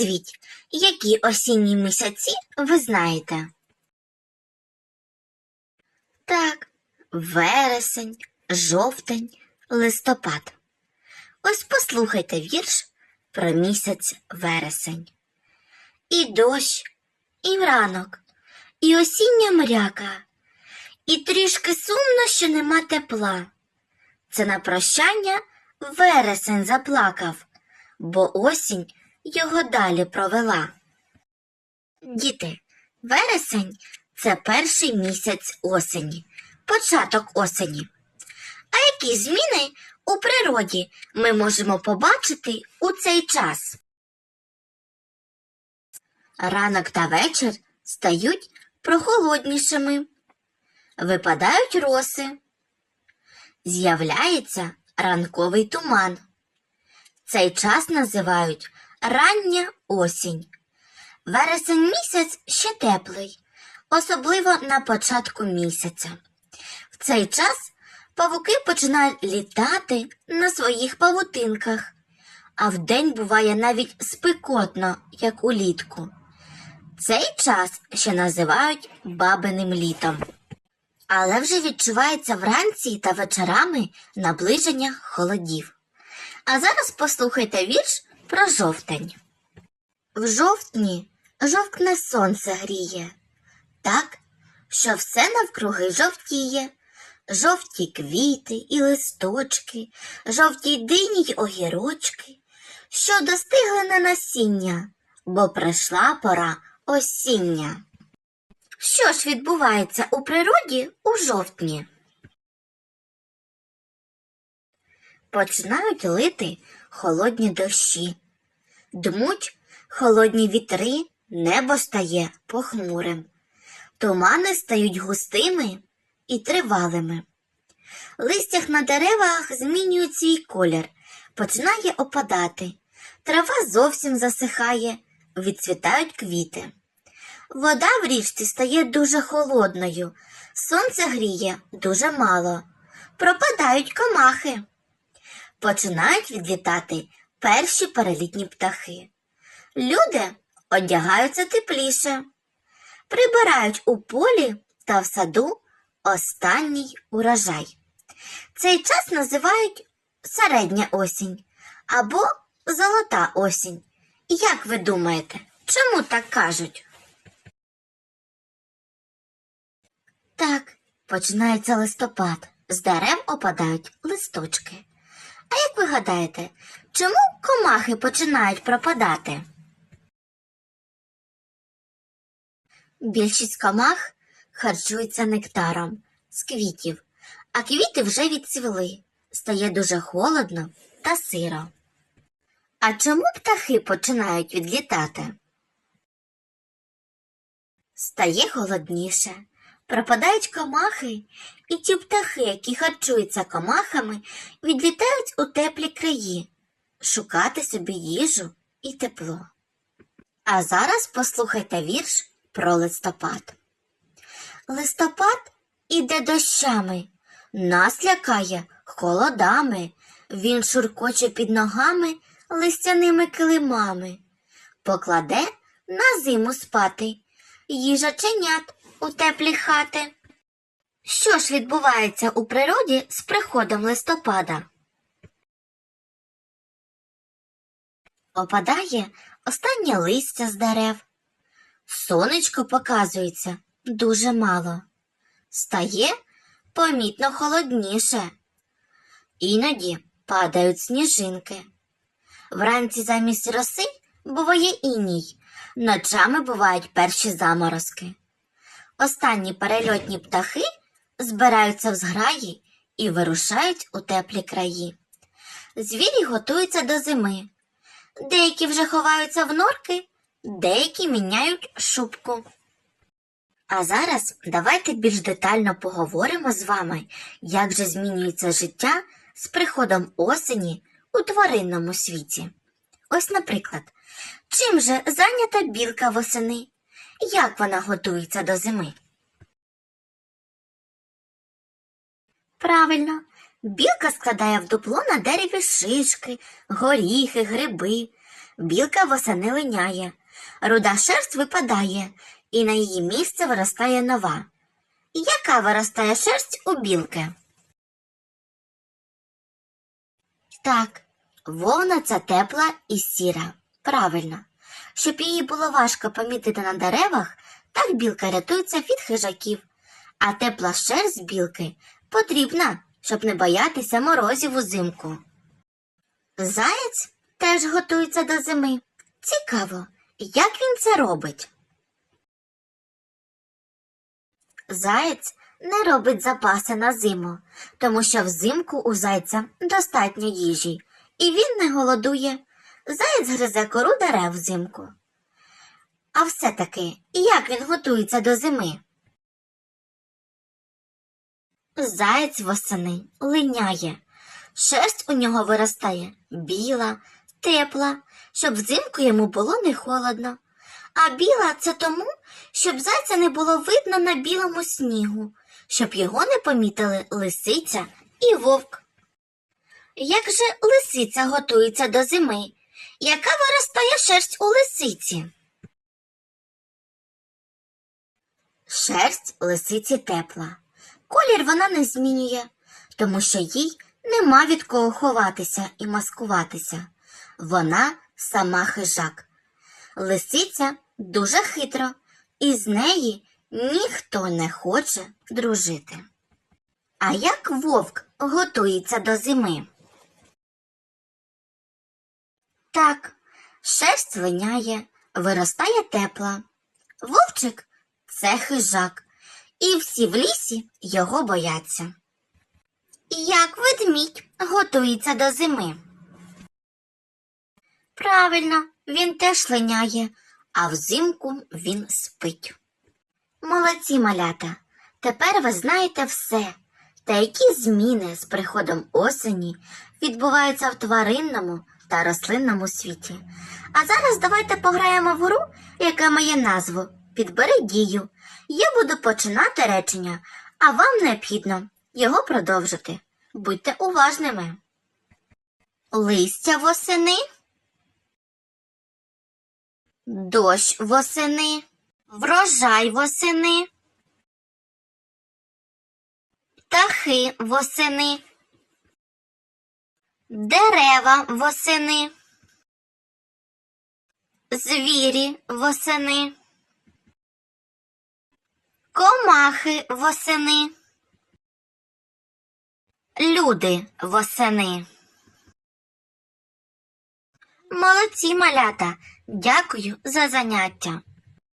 Назвіть, які осінні місяці ви знаєте? Так, вересень, жовтень, листопад. Ось послухайте вірш про місяць вересень. І дощ, і ранок, і осіння мряка, і трішки сумно, що нема тепла. Це на прощання вересень заплакав, бо осінь його далі провела. Діти, вересень це перший місяць осені, початок осені. А які зміни у природі ми можемо побачити у цей час? Ранок та вечір стають прохолоднішими, випадають роси, з'являється ранковий туман. Цей час називають рання осінь. Вересень місяць ще теплий, особливо на початку місяця. В цей час павуки починають літати на своїх павутинках, а вдень буває навіть спекотно, як улітку. Цей час ще називають бабиним літом. Але вже відчувається вранці та вечорами наближення холодів. А зараз послухайте вірш про жовтень. В жовтні жовтне сонце гріє, так, що все навкруги жовтіє, жовті квіти і листочки, жовті дині й огірочки, що достигли на насіння, бо прийшла пора осіння. Що ж відбувається у природі у жовтні? Починають лити холодні дощі, дмуть холодні вітри, небо стає похмурим, тумани стають густими і тривалими. Листях на деревах змінюють свій колір, починає опадати, трава зовсім засихає, відцвітають квіти. Вода в річці стає дуже холодною, сонце гріє дуже мало, пропадають комахи. Починають відлітати перші перелітні птахи. Люди одягаються тепліше, прибирають у полі та в саду останній урожай. Цей час називають середня осінь або золота осінь. Як ви думаєте, чому так кажуть? Так, починається листопад. З дерев опадають листочки. А як ви гадаєте, чому комахи починають пропадати? Більшість комах харчуються нектаром з квітів, а квіти вже відцвіли, стає дуже холодно та сиро. А чому птахи починають відлітати? Стає холодніше, пропадають комахи, і ті птахи, які харчуються комахами, відлітають у теплі краї, шукати собі їжу і тепло. А зараз послухайте вірш про листопад. Листопад іде дощами, нас лякає холодами, він шуркоче під ногами листяними килимами, покладе на зиму спати, їжаченят у теплі хати. Що ж відбувається у природі з приходом листопада? Опадає останнє листя з дерев. Сонечко показується дуже мало. Стає помітно холодніше. Іноді падають сніжинки. Вранці замість роси буває іній, ночами бувають перші заморозки. Останні перельотні птахи збираються в зграї і вирушають у теплі краї. Звірі готуються до зими. Деякі вже ховаються в норки, деякі міняють шубку. А зараз давайте більш детально поговоримо з вами, як же змінюється життя з приходом осені у тваринному світі. Ось, наприклад, чим же зайнята білка восени? Як вона готується до зими? Правильно, білка складає в дупло на дереві шишки, горіхи, гриби. Білка восени линяє, руда шерсть випадає, і на її місце виростає нова. Яка виростає шерсть у білки? Так, вовна це тепла і сіра. Правильно. Щоб її було важко помітити на деревах, так білка рятується від хижаків. А тепла шерсть білки потрібна, щоб не боятися морозів узимку. Заєць теж готується до зими. Цікаво, як він це робить? Заєць не робить запаси на зиму, тому що взимку у зайця достатньо їжі, і він не голодує. Заєць гризе кору дерев взимку. А все-таки, як він готується до зими? Заєць восени линяє. Шерсть у нього виростає біла, тепла, щоб взимку йому було не холодно. А біла це тому, щоб зайця не було видно на білому снігу, щоб його не помітили лисиця і вовк. Як же лисиця готується до зими? Яка виростає шерсть у лисиці? Шерсть лисиці тепла. Колір вона не змінює, тому що їй нема від кого ховатися і маскуватися. Вона сама хижак. Лисиця дуже хитро, і з неї ніхто не хоче дружити. А як вовк готується до зими? Так, шерсть линяє, виростає тепла. Вовчик це хижак, і всі в лісі його бояться. Як ведмідь готується до зими? Правильно, він теж линяє, а взимку він спить. Молодці малята, тепер ви знаєте все, та які зміни з приходом осені відбуваються в тваринному та рослинному світі. А зараз давайте пограємо в гру, яка має назву Підбери дію. Я буду починати речення, а вам необхідно його продовжити. Будьте уважними. Листя восени. Дощ восени. Врожай восени. Птахи восени. Дерева восени. Звірі восени. Комахи восени. Люди восени. Молодці малята. Дякую за заняття.